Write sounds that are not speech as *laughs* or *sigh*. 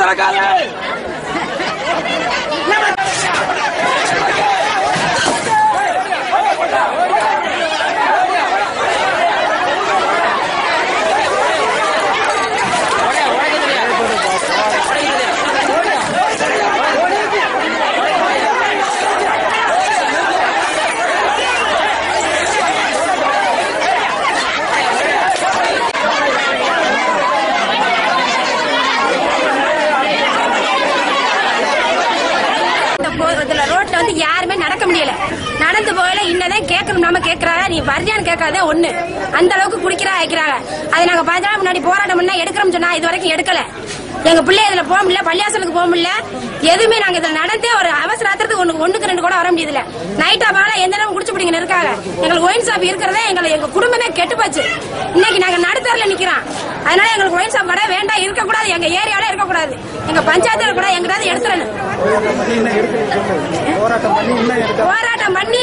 a la calle! *laughs* வந்து யாருமே நடக்க முடியல. நடந்து போகல இன்னதான் கேட்கணும். நம்ம கேட்கறாங்க. நீ வர்றியான்னு கேட்காத ஒண்ணு. அந்த அளவுக்கு குடிக்கிறா வைக்கிறாங்க அதை நாங்க பதினாலு முன்னாடி போராட்டம் பண்ணா எடுக்கிறோம் சொன்னா இது வரைக்கும் எடுக்கல. எங்க பிள்ளை இதுல போக முடியல பள்ளியாசலுக்கு போக முடியல. எதுவுமே நாங்க இதுல நடந்தே ஒரு அவசர ஆத்திரத்துக்கு ஒண்ணு ஒண்ணுக்கு ரெண்டு கூட வர முடியுதுல நைட்டா பால எந்த நேரம் குடிச்சு பிடிங்க இருக்காங்க. எங்களுக்கு ஒயின் ஷாப் இருக்கிறதே எங்களை எங்க குடும்பமே கெட்டு போச்சு. அதனால எங்களுக்கு ஒயின் ஷாப் கடை வேண்டாம் இருக்கக்கூடாது. எங்க ஏரியாவில இருக்கக்கூடாது. எங்க பஞ்சாயத்துல கூட எங்கிட்டாவது எடுத்துறணும் போராட்டம் பண்ணி